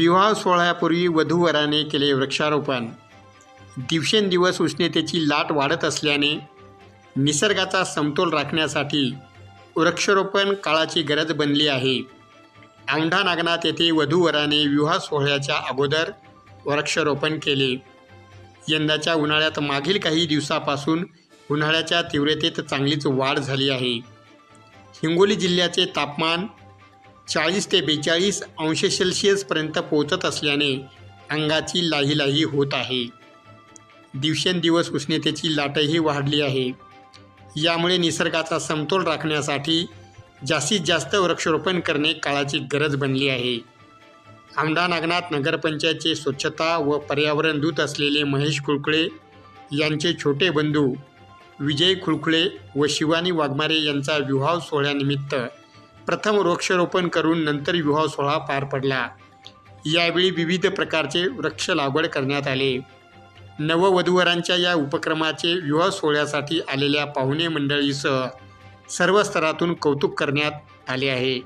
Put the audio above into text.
विवाह सोहळ्यापूर्वी वधूवराने केले वृक्षारोपण. दिवसेंदिवस उष्णतेची लाट वाढत असल्याने निसर्गाचा समतोल राखण्यासाठी वृक्षारोपण काळाची गरज बनली आहे. औंढा नागनाथ येथे वधूवराने विवाह सोहळ्याच्या अगोदर वृक्षारोपण केले. यंदाच्या उन्हाळ्यात मागील काही दिवसापासून उन्हाळ्याच्या तीव्रतेत चांगलीच वाढ झाली आहे. हिंगोली जिल्ह्याचे तापमान चाळीस ते बेचाळीस अंश सेल्सिअसपर्यंत पोहोचत असल्याने अंगाची लाही लाही होत आहे. दिवसेंदिवस उष्णतेची लाटही वाढली आहे. यामुळे निसर्गाचा समतोल राखण्यासाठी जास्तीत जास्त वृक्षारोपण करणे काळाची गरज बनली आहे. आमडा नागनाथ नगरपंचायतचे स्वच्छता व पर्यावरण दूत असलेले महेश कुळकुळे यांचे छोटे बंधू विजय खुळखुळे व शिवानी वाघमारे यांचा विवाह सोहळ्यानिमित्त प्रथम वृक्षारोपण करून नंतर विवाह सोहळा पार पडला. यावेळी विविध प्रकारचे वृक्ष लागवड करण्यात आले. नववधूवरांच्या या उपक्रमाचे विवाह सोहळ्यासाठी आलेल्या पाहुणे मंडळीसह सर्व स्तरातून कौतुक करण्यात आले आहे.